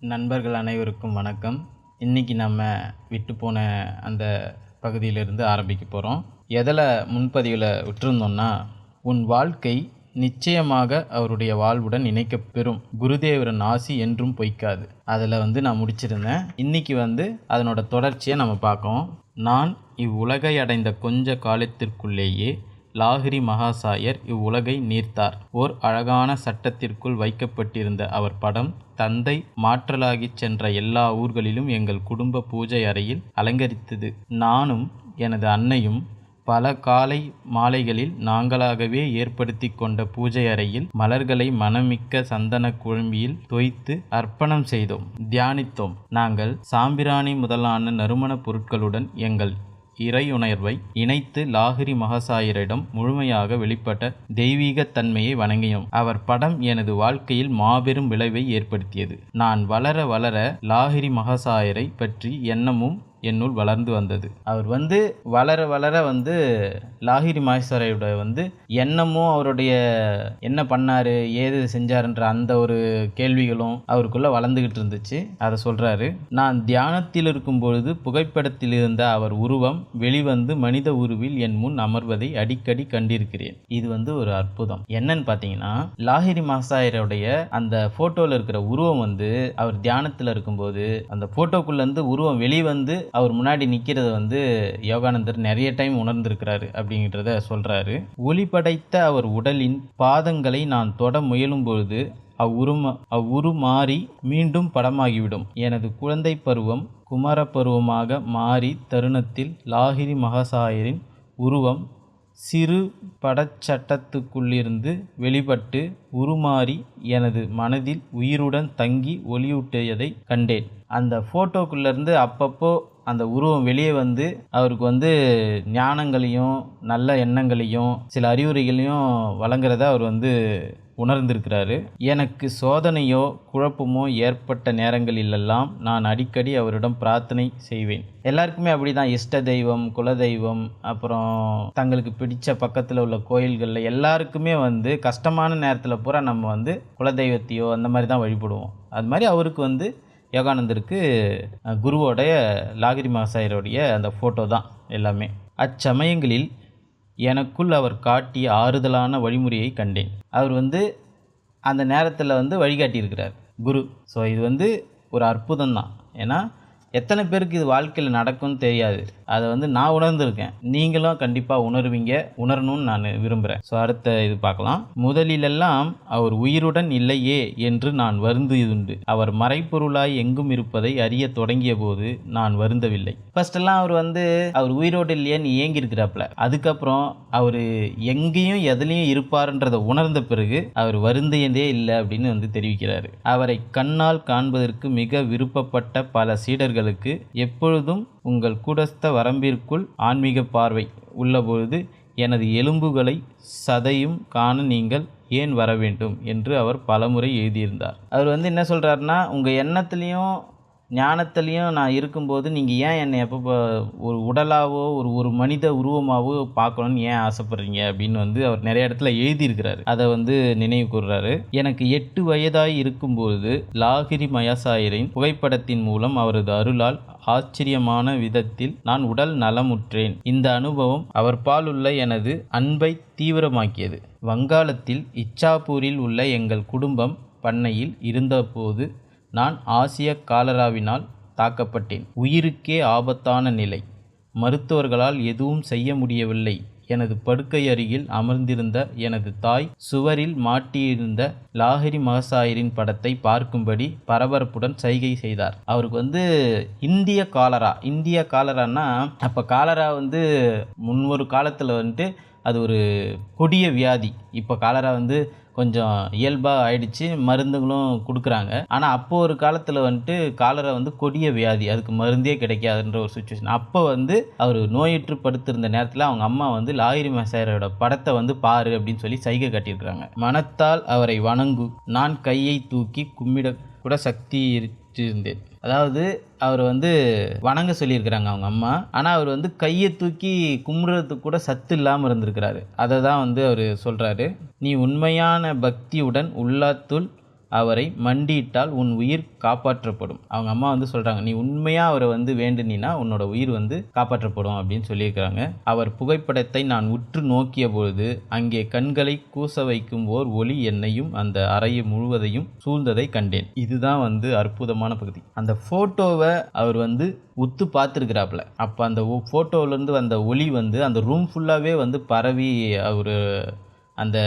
நண்பர்கள் அனைவருக்கும் வணக்கம். இன்றைக்கி நம்ம விட்டு போன அந்த பகுதியிலிருந்து ஆரம்பிக்க போகிறோம் எதில் முன்பதிவில் விட்டுருந்தோம்னா உன் வாழ்க்கை நிச்சயமாக அவருடைய வாழ்வுடன் இணைக்க பெறும். குருதேவரன் ஆசி என்றும் பொய்க்காது. அதில் வந்து நான் முடிச்சிருந்தேன். இன்றைக்கி வந்து அதனோட தொடர்ச்சியை நம்ம பார்க்கோம். நான் இவ்வுலகை அடைந்த கொஞ்ச காலத்திற்குள்ளேயே லாகிரி மகாசாயர் இவ்வுலகை நீர்த்தார். ஓர் அழகான சட்டத்திற்குள் வைக்கப்பட்டிருந்த அவர் படம் தந்தை மாற்றலாகிச் சென்ற எல்லா ஊர்களிலும் எங்கள் குடும்ப பூஜை அறையில் அலங்கரித்தது. நானும் எனது அன்னையும் பல காலை மாலைகளில் நாங்களாகவே ஏற்படுத்தி கொண்ட பூஜை அறையில் மலர்களை மனமிக்க சந்தன குழம்பியில் தொய்த்து அர்ப்பணம் செய்தோம் தியானித்தோம். நாங்கள் சாம்பிராணி முதலான நறுமணப் பொருட்களுடன் எங்கள் இறையுணர்வை இணைத்து லாகிரி மகாசாயரிடம் முழுமையாக வெளிப்பட்ட தெய்வீகத் தன்மையை அவர் படம் எனது வாழ்க்கையில் மாபெரும் விளைவை ஏற்படுத்தியது. நான் வளர வளர லாகிரி மகசாயரை பற்றி எண்ணமும் என்னுள் வளர்ந்து வந்தது. அவர் வந்து வளர வளர வந்து லாகிரி மகேஸ்வரையோட வந்து எண்ணமும் அவருடைய என்ன பண்ணாரு ஏது செஞ்சாருன்ற அந்த ஒரு கேள்விகளும் அவருக்குள்ள வளர்ந்துகிட்டு இருந்துச்சு. அதை சொல்றாரு நான் தியானத்தில் இருக்கும் பொழுது புகைப்படத்தில் இருந்த அவர் உருவம் வெளிவந்து மனித உருவில் என் முன் அமர்வதை அடிக்கடி கண்டிருக்கிறேன். இது வந்து ஒரு அற்புதம். என்னன்னு பார்த்தீங்கன்னா லாகிரி மாசாயருடைய அந்த ஃபோட்டோவில் இருக்கிற உருவம் வந்து அவர் தியானத்தில் இருக்கும்போது அந்த ஃபோட்டோக்குள்ளேருந்து உருவம் வெளிவந்து அவர் முன்னாடி நிற்கிறத வந்து யோகானந்தர் நிறைய டைம் உணர்ந்திருக்கிறாரு அப்படிங்கிறத சொல்கிறாரு ஒளி படைத்த அவர் உடலின் பாதங்களை நான் தொட முயலும் பொழுது அவ்வுரும அவ்வுரு மாறி மீண்டும் படமாகிவிடும். எனது குழந்தை பருவம் குமார பருவமாக மாறி தருணத்தில் லாகிரி மகாசாயரின் உருவம் சிறு படச்சட்டத்துக்குள்ளிருந்து வெளிப்பட்டு உருமாறி எனது மனதில் உயிருடன் தங்கி ஒளியூட்டியதை கண்டேன். அந்த ஃபோட்டோக்குள்ளேருந்து அப்பப்போ அந்த உருவம் வெளியே வந்து அவருக்கு வந்து ஞானங்களையும் நல்ல எண்ணங்களையும் சில அறிவுரைகளையும் வழங்குறத அவர் வந்து உணர்ந்திருக்கிறாரு. எனக்கு சோதனையோ குழப்பமோ ஏற்பட்ட நேரங்களிலெல்லாம் நான் அடிக்கடி அவரிடம் பிரார்த்தனை செய்வேன். எல்லாருக்குமே அப்படி தான் இஷ்ட தெய்வம் குலதெய்வம் அப்புறம் தங்களுக்கு பிடிச்ச பக்கத்தில் உள்ள கோயில்களில் எல்லாருக்குமே வந்து கஷ்டமான நேரத்தில் பூரா நம்ம வந்து குலதெய்வத்தையோ அந்த மாதிரி தான் வழிபடுவோம். அது மாதிரி அவருக்கு வந்து யோகானந்தருக்கு குருவோடைய லாகிரி மகசாயருடைய அந்த ஃபோட்டோ தான் எல்லாமே. அச்சமயங்களில் எனக்குள் அவர் காட்டிய ஆறுதலான வழிமுறையை கண்டேன். அவர் வந்து அந்த நேரத்தில் வந்து வழிகாட்டியிருக்கிறார் குரு. ஸோ இது வந்து ஒரு அற்புதம் தான் ஏன்னா எத்தனை பேருக்கு இது வாழ்க்கையில் நடக்கும்னு தெரியாது. அதை வந்து நான் உணர்ந்திருக்கேன். நீங்களும் கண்டிப்பாக உணர்வீங்க. உணரணும்னு நான் விரும்புகிறேன் ஸோ அடுத்த இது பார்க்கலாம். முதலிலெல்லாம் அவர் உயிருடன் இல்லையே என்று நான் வருந்துதுண்டு அவர் மறைப்பொருளாய் எங்கும் இருப்பதை அறிய தொடங்கிய போது நான் வருந்தவில்லை. ஃபர்ஸ்டெல்லாம் அவர் வந்து அவர் உயிரோடு இல்லையேன்னு ஏங்கி அதுக்கப்புறம் அவர் எங்கேயும் எதுலேயும் இருப்பாருன்றதை உணர்ந்த பிறகு அவர் வருந்தியதே இல்லை அப்படின்னு வந்து தெரிவிக்கிறார். அவரை கண்ணால் காண்பதற்கு மிக விருப்பப்பட்ட பல சீடர்கள் நேயர்களுக்கு எப்பொழுதும் உங்கள் கூடஸ்த வரம்பிற்குள் ஆன்மீக பார்வை உள்ளபொழுது எனது எலும்புகளை சதையும் காண நீங்கள் ஏன் வர வேண்டும் என்று அவர் பலமுறை எழுதியிருந்தார். அவர் வந்து என்ன சொல்கிறாருன்னா உங்கள் எண்ணத்துலேயும் ஞானத்துலேயும் நான் இருக்கும்போது நீங்கள் ஏன் என்னை எப்போ ஒரு உடலாவோ ஒரு ஒரு மனித உருவமாகவோ பார்க்கணும்னு ஏன் ஆசைப்படுறீங்க? அப்படின்னு வந்து அவர் நிறைய இடத்துல எழுதியிருக்கிறாரு. அதை வந்து நினைவு கூர்றாரு. எனக்கு எட்டு வயதாய் இருக்கும்போது லாகிரி மயாசாயரின் புகைப்படத்தின் மூலம் அவரது அருளால் ஆச்சரியமான விதத்தில் நான் உடல் நலமுற்றேன். இந்த அனுபவம் அவர் பாலுள்ள எனது அன்பை தீவிரமாக்கியது. வங்காளத்தில் இச்சாப்பூரில் உள்ள எங்கள் குடும்பம் பண்ணையில் இருந்தபோது நான் ஆசிய காலராவினால் தாக்கப்பட்டேன். உயிருக்கே ஆபத்தான நிலை. மருத்துவர்களால் எதுவும் செய்ய முடியவில்லை. எனது படுக்கை அருகில் அமர்ந்திருந்த எனது தாய் சுவரில் மாட்டியிருந்த லாகரி மகசாயரின் படத்தை பார்க்கும்படி பரபரப்புடன் சைகை செய்தார். அவருக்கு வந்து இந்திய காலரா இந்திய காலரான்னா அப்போ காலரா வந்து முன்னொரு காலத்தில் வந்துட்டு அது ஒரு கொடிய வியாதி. இப்போ காலரா வந்து கொஞ்சம் இயல்பாக ஆயிடுச்சு மருந்துகளும் கொடுக்குறாங்க. ஆனால் அப்போ ஒரு காலத்தில் வந்துட்டு காலரை வந்து கொடிய வியாதி அதுக்கு மருந்தே கிடைக்காதுன்ற ஒரு சுச்சுவேஷன் அப்போ வந்து அவர் நோயுற்று படுத்திருந்த நேரத்தில் அவங்க அம்மா வந்து லாயிரி மசாயரோட படத்தை வந்து பாரு அப்படின்னு சொல்லி சைகை கட்டியிருக்கிறாங்க. மனத்தால் அவரை வணங்கு நான் கையை தூக்கி கும்மிட கூட சக்தி இருந்தேன் அதாவது அவர் வந்து வணங்க சொல்லியிருக்கிறாங்க அவங்க அம்மா. ஆனால் அவர் வந்து கையை தூக்கி கும்பிட்றதுக்கு கூட சத்து இல்லாமல் இருந்திருக்கிறாரு. அதை தான் வந்து அவர் சொல்கிறாரு நீ உண்மையான பக்தியுடன் உள்ளாத்துள் அவரை மண்டியிட்டால் உன் உயிர் காப்பாற்றப்படும். அவங்க அம்மா வந்து சொல்கிறாங்க நீ உண்மையாக அவரை வந்து வேண்டுனினா உன்னோட உயிர் வந்து காப்பாற்றப்படும் அப்படின்னு சொல்லியிருக்கிறாங்க. அவர் புகைப்படத்தை நான் உற்று நோக்கிய பொழுது அங்கே கண்களை கூச வைக்கும் ஓர் ஒளி என்னையும் அந்த அறையை முழுவதையும் சூழ்ந்ததை கண்டேன். இதுதான் வந்து அற்புதமான பகுதி. அந்த ஃபோட்டோவை அவர் வந்து உத்து பார்த்துருக்கிறாப்புல. அப்போ அந்த ஃபோட்டோவிலேருந்து வந்த ஒளி வந்து அந்த ரூம் ஃபுல்லாகவே வந்து பரவி அவர் அந்த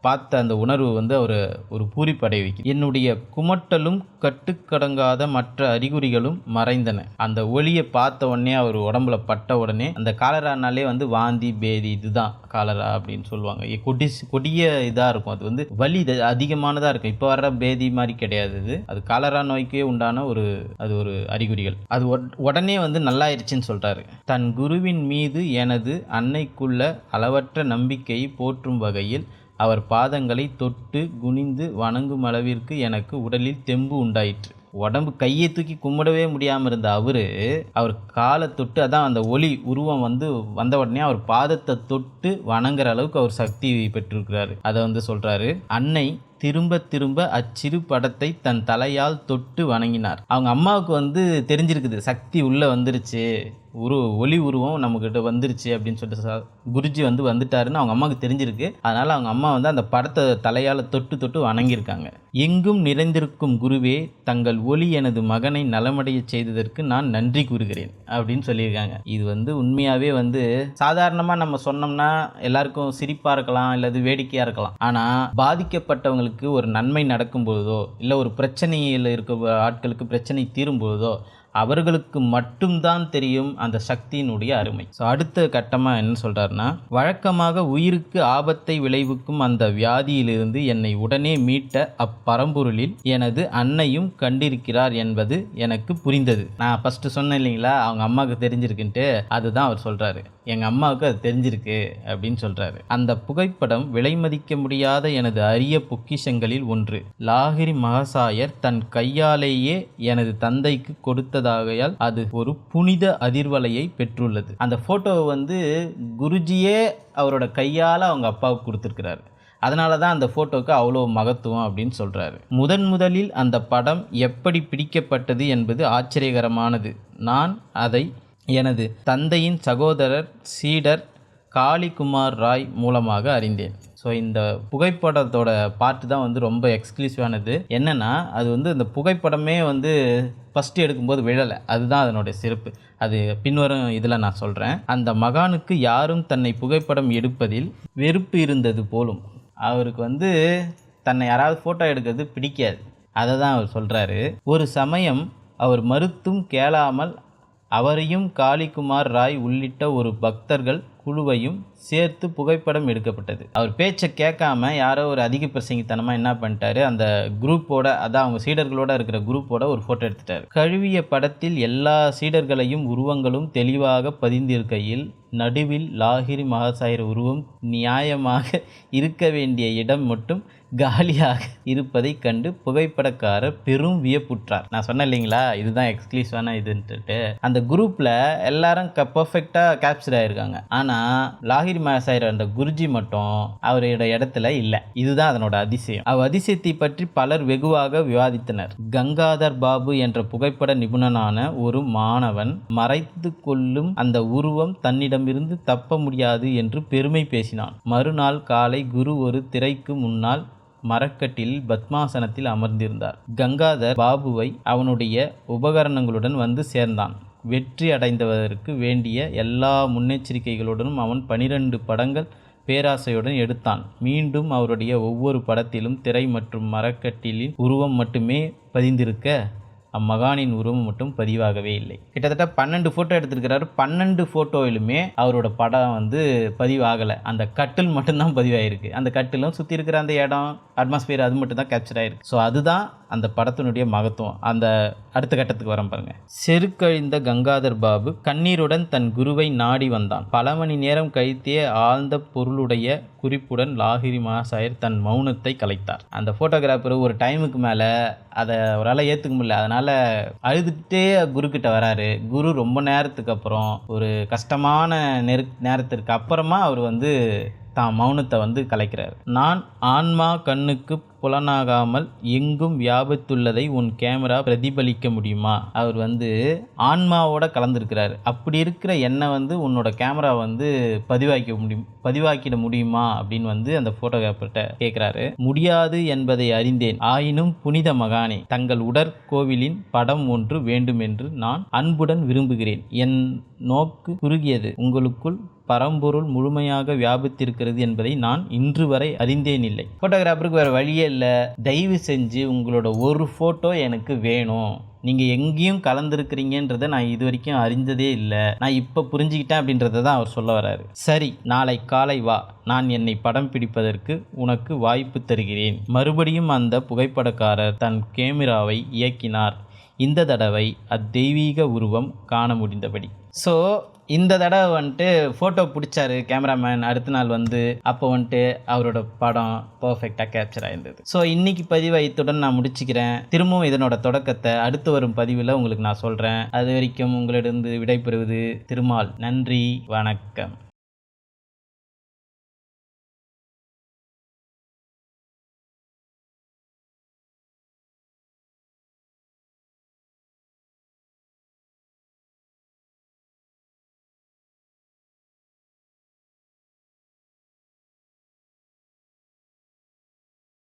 பார்த்த அந்த உணர்வு வந்து அவர் ஒரு பூரிப்படை வைக்கும் என்னுடைய குமட்டலும் கட்டுக்கடங்காத மற்ற அறிகுறிகளும் மறைந்தன. அந்த ஒளியை பார்த்த உடனே அவர் உடம்புல பட்ட உடனே அந்த காலரானாலே வந்து வாந்தி பேதி இதுதான் காலரா அப்படின்னு சொல்லுவாங்க. இ- கொடி கொடிய இதாக இருக்கும். அது வந்து வலி அதிகமானதாக இருக்கும். இப்போ வர்ற பேதி மாதிரி கிடையாது இது. அது காலரா நோய்க்கே உண்டான ஒரு அது ஒரு அறிகுறிகள். அது உடனே வந்து நல்லாயிருச்சுன்னு சொல்கிறாரு தன் குருவின் மீது எனது அன்னைக்குள்ள அளவற்ற நம்பிக்கையை போற்றும் வகையில் அவர் பாதங்களை தொட்டு குனிந்து வணங்கும் அளவிற்கு எனக்கு உடலில் தெம்பு உண்டாயிற்று. உடம்பு கையை தூக்கி கும்பிடவே முடியாமல் இருந்த அவரு அவர் காலை தொட்டு அதான் அந்த ஒளி உருவம் வந்து வந்த உடனே அவர் பாதத்தை தொட்டு வணங்குற அளவுக்கு அவர் சக்தி பெற்றிருக்கிறாரு. அதை வந்து சொல்றாரு அன்னை திரும்ப திரும்ப அச்சிறு படத்தை தன் தலையால் தொட்டு வணங்கினார். அவங்க அம்மாவுக்கு வந்து தெரிஞ்சிருக்குது சக்தி உள்ளே வந்துருச்சு. உரு ஒளி உருவம் நம்மக்கிட்ட வந்துருச்சு அப்படின்னு சொல்லிட்டு சா குருஜி வந்து வந்துட்டாருன்னு அவங்க அம்மாவுக்கு தெரிஞ்சிருக்கு. அதனால் அவங்க அம்மா வந்து அந்த படத்தை தலையால் தொட்டு தொட்டு வணங்கியிருக்காங்க. எங்கும் நிறைந்திருக்கும் குருவே தங்கள் ஒளி எனது மகனை நலமடைய செய்ததற்கு நான் நன்றி கூறுகிறேன் அப்படின்னு சொல்லியிருக்காங்க. இது வந்து உண்மையாகவே வந்து சாதாரணமாக நம்ம சொன்னோம்னா எல்லாருக்கும் சிரிப்பாக இருக்கலாம் இல்லது வேடிக்கையாக இருக்கலாம். ஆனால் பாதிக்கப்பட்டவங்களுக்கு ஒரு நன்மை நடக்கும் பொழுதோ இல்லை ஒரு பிரச்சனையில் இருக்க ஆட்களுக்கு பிரச்சனை தீரும் பொழுதோ அவர்களுக்கு மட்டும்தான் தெரியும் அந்த சக்தியினுடைய அருமை. ஸோ அடுத்த கட்டமாக என்ன சொல்கிறாருன்னா வழக்கமாக உயிருக்கு ஆபத்தை விளைவிக்கும் அந்த வியாதியிலிருந்து என்னை உடனே மீட்ட அப்பரம்பொருளில் எனது அன்னையும் கண்டிருக்கிறார் என்பது எனக்கு புரிந்தது. நான் ஃபஸ்ட்டு சொன்னேன் இல்லைங்களா? அவங்க அம்மாவுக்கு தெரிஞ்சிருக்குன்ட்டு அதுதான் அவர் சொல்கிறாரு எங்கள் அம்மாவுக்கு அது தெரிஞ்சிருக்கு அப்படின்னு சொல்கிறாரு அந்த புகைப்படம் விலை மதிக்க முடியாத எனது அரிய பொக்கிஷங்களில் ஒன்று. லாகிரி மகசாயர் தன் கையாலேயே எனது தந்தைக்கு கொடுத்ததாகையால் அது ஒரு புனித அதிர்வலையை பெற்றுள்ளது. அந்த ஃபோட்டோவை வந்து குருஜியே அவரோட கையால் அவங்க அப்பாவுக்கு கொடுத்துருக்கிறாரு. அதனால தான் அந்த ஃபோட்டோக்கு அவ்வளோ மகத்துவம் அப்படின்னு சொல்கிறாரு முதன் முதலில் அந்த படம் எப்படி பிடிக்கப்பட்டது என்பது ஆச்சரியகரமானது. நான் அதை எனது தந்தையின் சகோதரர் சீடர் காளிகுமார் ராய் மூலமாக அறிந்தேன். ஸோ இந்த புகைப்படத்தோட பார்ட்டு தான் வந்து ரொம்ப எக்ஸ்க்ளூசிவானது என்னென்னா அது வந்து இந்த புகைப்படமே வந்து ஃபஸ்ட்டு எடுக்கும்போது விழலை. அதுதான் அதனுடைய சிறப்பு. அது பின்வரும் இதில் நான் சொல்கிறேன் அந்த மகானுக்கு யாரும் தன்னை புகைப்படம் எடுப்பதில் வெறுப்பு இருந்தது போலும். அவருக்கு வந்து தன்னை யாராவது ஃபோட்டோ எடுக்கிறது பிடிக்காது. அதை தான் அவர் சொல்கிறாரு ஒரு சமயம் அவர் மறுத்தும் கேளாமல் அவரையும் காளிகுமார் ராய் உள்ளிட்ட ஒரு பக்தர்கள் குழுவையும் சேர்த்து புகைப்படம் எடுக்கப்பட்டது. அவர் பேச்சை கேட்காம யாரோ ஒரு அதிக பிரசங்கித்தனமாக என்ன பண்ணிட்டாரு அந்த குரூப்போட அதான் அவங்க சீடர்களோட இருக்கிற குரூப்போட ஒரு ஃபோட்டோ எடுத்துட்டார். கழுவிய படத்தில் எல்லா சீடர்களையும் உருவங்களும் தெளிவாக பதிந்திருக்கையில் நடுவில் லாகிரி மகாசாயர் உருவம் நியாயமாக இருக்க வேண்டிய இடம் மட்டும் காலியாக இருப்பதை கண்டு புகைப்படக்காரர் பெரும் வியப்புற்றார். நான் சொன்னேன் இல்லைங்களா? இதுதான் எக்ஸ்க்ளூசிவான இதுன்ட்டு அந்த குரூப்பில் எல்லாரும் க பர்ஃபெக்டாக கேப்சர் ஆயிருக்காங்க. ஆனால் லாகிரி மாசாயிர அந்த குருஜி மட்டும் அவரோட இடத்துல இல்லை. இதுதான் அதனோட அதிசயம். அவ் அதிசயத்தை பற்றி பலர் வெகுவாக விவாதித்தனர். கங்காதர் பாபு என்ற புகைப்பட நிபுணனான ஒரு மாணவன் மறைத்து கொள்ளும் அந்த உருவம் தன்னிடமிருந்து தப்ப முடியாது என்று பெருமை பேசினான். மறுநாள் காலை குரு ஒரு திரைக்கு முன்னால் மரக்கட்டில் பத்மாசனத்தில் அமர்ந்திருந்தார். கங்காதர் பாபுவை அவனுடைய உபகரணங்களுடன் வந்து சேர்ந்தான். வெற்றி அடைந்ததற்கு வேண்டிய எல்லா முன்னெச்சரிக்கைகளுடனும் அவன் பனிரெண்டு படங்கள் பேராசையுடன் எடுத்தான். மீண்டும் அவருடைய ஒவ்வொரு படத்திலும் திரை மற்றும் மரக்கட்டிலின் உருவம் மட்டுமே பதிந்திருக்க அம்மகானின் உருவம் மட்டும் பதிவாகவே இல்லை. கிட்டத்தட்ட பன்னெண்டு ஃபோட்டோ எடுத்திருக்கிறாரு. பன்னெண்டு ஃபோட்டோயிலுமே அவரோட படம் வந்து பதிவாகலை. அந்த கட்டில் மட்டும்தான் பதிவாயிருக்கு. அந்த கட்டிலும் சுற்றி இருக்கிற அந்த இடம் அட்மாஸ்பியர் அது மட்டும் தான் கேப்சர் ஆயிருக்கு. ஸோ அதுதான் அந்த படத்தினுடைய மகத்துவம். அந்த அடுத்த கட்டத்துக்கு வரோம் பாருங்க. செருக்கழிந்த கங்காதர் பாபு கண்ணீருடன் தன் குருவை நாடி வந்தான். பல மணி நேரம் கழித்தே ஆழ்ந்த பொருளுடைய குறிப்புடன் லாகிரி மாசாயர் தன் மௌனத்தை கலைத்தார். அந்த ஃபோட்டோகிராஃபர் ஒரு டைமுக்கு மேலே அதை அவரால் ஏற்றுக்க முடியல. அதனால் அழுதுகிட்டே குருக்கிட்ட வராரு. குரு ரொம்ப நேரத்துக்கு அப்புறம் ஒரு கஷ்டமான நெரு நேரத்திற்கு அப்புறமா அவர் வந்து தான் மௌனத்தை வந்து கலைக்கிறார். நான் ஆன்மா கண்ணுக்கு புலனாகாமல் எங்கும் வியாபித்துள்ளதை உன் கேமரா பிரதிபலிக்க முடியுமா? அவர் வந்து ஆன்மாவோட கலந்துருக்கிறார். அப்படி இருக்கிற என்னை வந்து உன்னோட கேமரா வந்து பதிவாக்க முடியும் பதிவாக்கிட முடியுமா? அப்படின்னு வந்து அந்த ஃபோட்டோகிராஃபர்கிட்ட கேட்குறாரு முடியாது என்பதை அறிந்தேன். ஆயினும் புனித மகானே தங்கள் உடற்கோவிலின் படம் ஒன்று வேண்டும் என்று நான் அன்புடன் விரும்புகிறேன். என் நோக்கு குறுகியது. உங்களுக்குள் பரம்பொருள் முழுமையாக வியாபித்திருக்கிறது என்பதை நான் இன்று வரை அறிந்தேன் இல்லை. ஃபோட்டோகிராஃபருக்கு வேறு வழியே இல்லை தயவு செஞ்சு உங்களோட ஒரு ஃபோட்டோ எனக்கு வேணும். நீங்கள் எங்கேயும் கலந்துருக்கிறீங்கன்றதை நான் இது வரைக்கும் அறிந்ததே இல்லை. நான் இப்போ புரிஞ்சுக்கிட்டேன் அப்படின்றத தான் அவர் சொல்ல வராரு. சரி நாளை காலை வா. நான் என்னை படம் பிடிப்பதற்கு உனக்கு வாய்ப்பு தருகிறேன். மறுபடியும் அந்த புகைப்படக்காரர் தன் கேமராவை இயக்கினார். இந்த தடவை அத்தெய்வீக உருவம் காண முடிந்தபடி. ஸோ இந்த தடவை வந்துட்டு ஃபோட்டோ பிடிச்சாரு கேமராமேன் அடுத்த நாள் வந்து அப்போ வந்துட்டு அவரோட படம் பர்ஃபெக்டாக கேப்சர் ஆயிருந்தது. ஸோ இன்னைக்கு பதிவை இத்துடன் நான் முடிச்சுக்கிறேன். திரும்பவும் இதனோட தொடக்கத்தை அடுத்து வரும் பதிவில் உங்களுக்கு நான் சொல்கிறேன் அது வரைக்கும் உங்களிடம் விடைபெறுவது திருமால். நன்றி வணக்கம்.